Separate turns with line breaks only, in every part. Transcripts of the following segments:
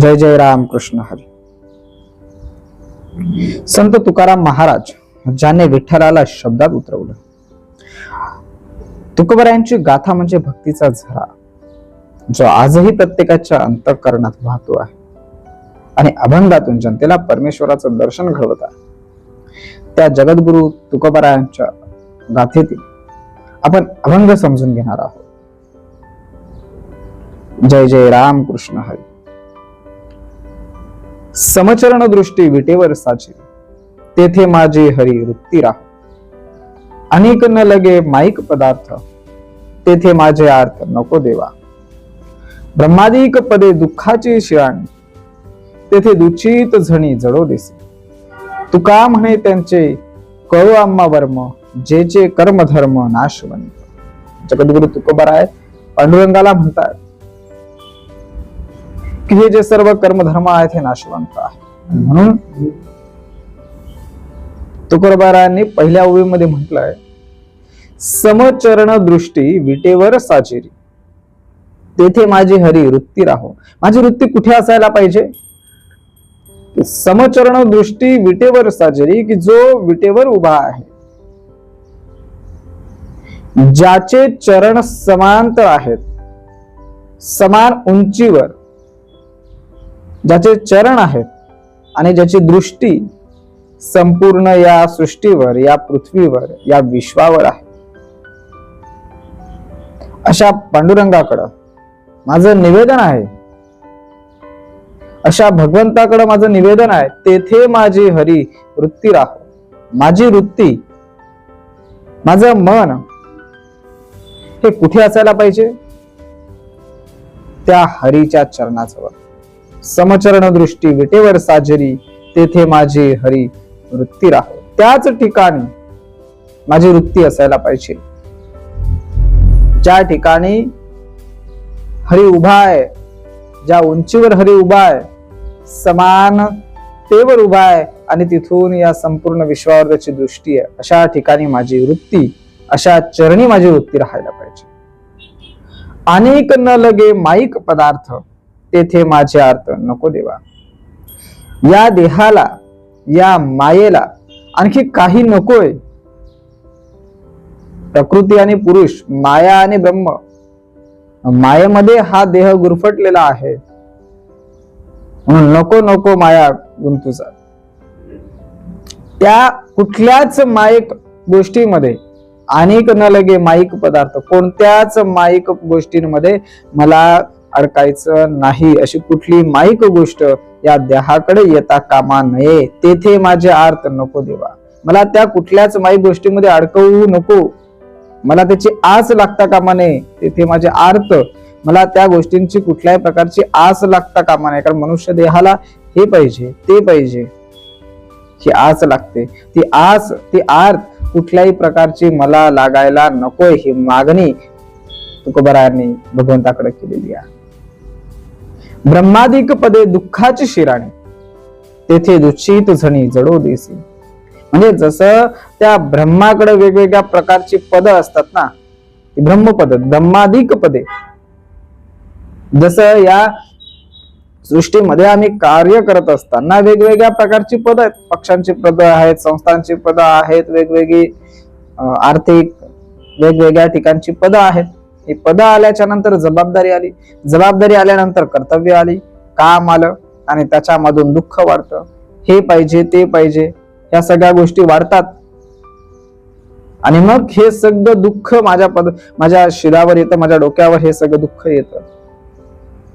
जय जय राम कृष्ण हरी. संत तुकाराम महाराज ज्याने विठ्ठलाला शब्दात उतरवलं. तुकबऱ्यांची गाथा म्हणजे भक्तीचा झरा जो आजही प्रत्येकाच्या अंतःकरणात वाहतो आहे. आणि अभंगातून जनतेला परमेश्वराचं दर्शन घडवत आहे. त्या जगद्गुरु तुकोबरायांच्या गाथेतील आपण अभंग समजून घेणार आहोत. जय जय राम कृष्ण हरी. समचरण दृष्टी विटेवर साची तेथे माझे हरी वृत्ती राह. अनेक न लगे माईक पदार्थ. तेथे माझे अर्थ नको देवा. ब्रह्मादिक पदे दुःखाची शिराण. तेथे दुचित झणी जडो दिसे. तुका म्हणे त्यांचे कळो आम्हा वर्म जे जे कर्म धर्म नाशवंत जगद्गुरु तुकोबाराय पांडुरंगाला म्हणतात की हे जे सर्व कर्मधर्म आहेत हे नाशवंत आहे म्हणून तुकोबारायांनी पहिल्या ओळीमध्ये म्हटलंय समचरण दृष्टी विटेवर साचेरी तेथे माझी हरी वृत्ती राहो. माझी वृत्ती कुठे असायला पाहिजे? समचरण दृष्टी विटेवर साजरी की जो विटेवर उभा आहे. ज्याचे चरण समांतर आहेत समान उंचीवर ज्याचे चरण आहेत आणि ज्याची दृष्टी संपूर्ण या सृष्टीवर या पृथ्वीवर या विश्वावर आहे. अशा पांडुरंगाकडं माझं निवेदन आहे. अशा भगवंताकडं माझं निवेदन आहे तेथे माझी हरी वृत्ती राहो. माझी वृत्ती माझं मन हे कुठे असायला पाहिजे? त्या हरीच्या चरणाजवळ. समचरण दृष्टी विटेवर साजरी तेथे माझी हरी वृत्ती राहो. त्याच ठिकाणी माझी वृत्ती असायला पाहिजे. ज्या ठिकाणी हरी उभा आहे ज्या उंचीवर हरी उभा आहे समान तेवर उभा आहे आणि तिथून या संपूर्ण विश्वावर त्याची दृष्टी आहे अशा ठिकाणी माझी वृत्ती अशा चरणी माझी वृत्ती राहायला पाहिजे. अनेक न लगे माईक पदार्थ तेथे माझे अर्थ नको देवा. या देहाला या मायेला आणखी काही नकोय. प्रकृती आणि पुरुष माया आणि ब्रह्म मायेमध्ये हा देह गुरफटलेला आहे. म्हणून नको नको माया गुंतूचा. त्या कुठल्याच मायक गोष्टीमध्ये अनेक न लगे माईक पदार्थ कोणत्याच माईक गोष्टींमध्ये मला अडकायचं नाही अशी कुठली माईक गोष्ट या देहाकडे येता कामा नये. तेथे माझे आर्त नको देवा. मला त्या कुठल्याच माईक गोष्टीमध्ये अडकवू नको. मला त्याची आस लागता कामा नये. तेथे माझे आर्त. मला त्या गोष्टींची कुठल्याही प्रकारची आस लागता कामा नये. कारण मनुष्य देहाला हे पाहिजे ते पाहिजे. ही आस लागते. ती आस ती आर्त कुठल्याही प्रकारची मला लागायला नकोय ही मागणी तुकोबरायांनी भगवंताकडे केलेली आहे. ब्रह्मादिक पदे दुःखाची शिराणी. तेथे दुच्छित झणी जडो देसी. म्हणजे जसं त्या ब्रह्माकडे वेगवेगळ्या प्रकारची पद असतात ना ब्रह्मपद ब्रह्मादिक पदे. जसं या सृष्टीमध्ये आम्ही कार्य करत असताना वेगवेगळ्या प्रकारची पद आहेत. पक्षांची पद आहेत संस्थांची पद आहेत वेगवेगळी आर्थिक वेगवेगळ्या ठिकाणची पद आहेत. ही पद आल्याच्यानंतर जबाबदारी आली. जबाबदारी आल्यानंतर कर्तव्य आली. काम आलं आणि त्याच्यामधून दुःख वाढतं. हे पाहिजे ते पाहिजे. या सगळ्या गोष्टी वाढतात. आणि मग हे सगळं दुःख माझ्या पद माझ्या शिरावर येतं माझ्या डोक्यावर हे सगळं दुःख येतं.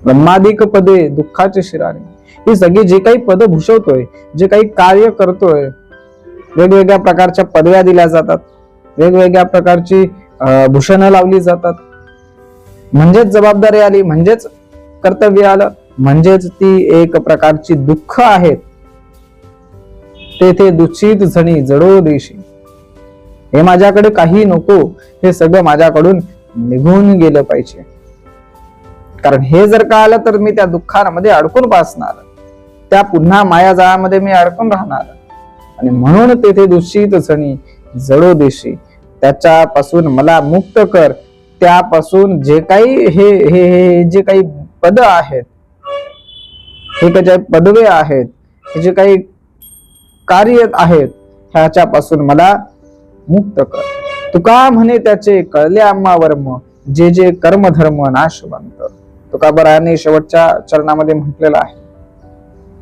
ब्रह्मादिक पदे दुःखाचे शिराने. ही सगळी जे काही पद भूषवतोय जे काही कार्य करतोय वेगवेगळ्या प्रकारच्या पदव्या दिल्या जातात. वेगवेगळ्या प्रकारची अं, भूषणं लावली जातात. म्हणजेच जबाबदारी आली म्हणजेच कर्तव्य आलं म्हणजेच ती एक प्रकारची दुःख आहेत. तेथे दुचित झणी जडो देशी. हे माझ्याकडे काही नको हे सगळं माझ्याकडून निघून गेलं पाहिजे. कारण हे जर का आलं तर मी त्या दुःखामध्ये अडकून पासणार त्या पुन्हा मायाजाळामध्ये मी अडकून राहणार. आणि म्हणून तेथे दूषित झणी जडो देशी. त्याच्यापासून मला मुक्त कर. त्यापासून जे काही हे हे हे जे काही पद आहेत हे काही पदवे आहेत हे जे काही कार्य आहेत ह्याच्यापासून मला मुक्त कर. तुका म्हणे त्याचे कळले आम्हा वर्म जे जे कर्मधर्म नाशवंत. तुकाबराने शेवटच्या चरणामध्ये म्हटलेलं आहे.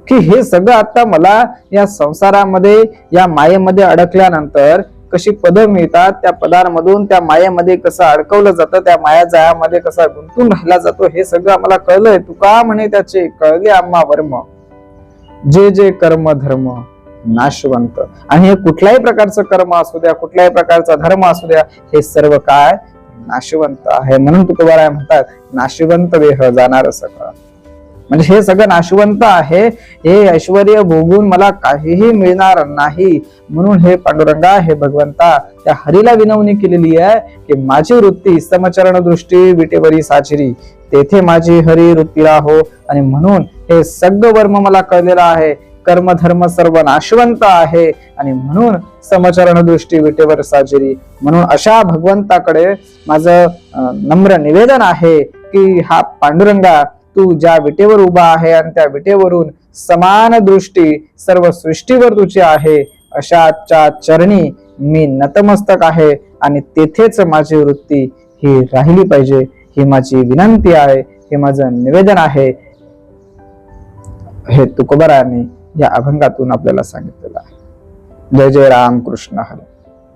की हे सगळं आता मला या संसारामध्ये या मायेमध्ये अडकल्यानंतर कशी पद मिळतात त्या पदांमधून त्या मायेमध्ये कसं अडकवलं जातं त्या माया जाळ्यामध्ये कसा गुंतून राहिला जातो हे सगळं आम्हाला कळलंय. तुका म्हणे त्याचे कळले आम्हा वर्म. जे जे कर्म धर्म नाशवंत. आणि हे कुठल्याही प्रकारचं कर्म असू द्या कुठल्याही प्रकारचा धर्म असू द्या हे सर्व काय? नाशवंत आहे. म्हणून तुकोबाराय म्हणतात नाशिवंत देह जाणार सगळं म्हणजे हे सगळं नाशवंत आहे. हे ऐश्वर भोगून मला काहीही मिळणार नाही. म्हणून हे पांडुरंगा हे भगवंता त्या हरीला विनवणी केलेली आहे की माझी वृत्ती समचरण दृष्टी विटेवरी साचरी. तेथे माझी हरी वृत्ती राहो. आणि म्हणून हे सगळं वर्म मला कळलेलं आहे. कर्म धर्म सर्व नाशवंत आहे. आणि म्हणून समचरण दृष्टी विटेवर साजरी. म्हणून अशा भगवंताकडे माझं नम्र निवेदन आहे की हा पांडुरंगा तू ज्या विटेवर उभा आहे आणि त्या विटेवरून समान दृष्टी सर्व सृष्टीवर तुझी आहे अशाच्या चरणी मी नतमस्तक आहे आणि तेथेच माझी वृत्ती ही राहिली पाहिजे. ही माझी विनंती आहे हे माझं निवेदन आहे. हे तुकोबराने या अभंगातून आपल्याला सांगितलेलं आहे. जय जय राम कृष्ण हरी.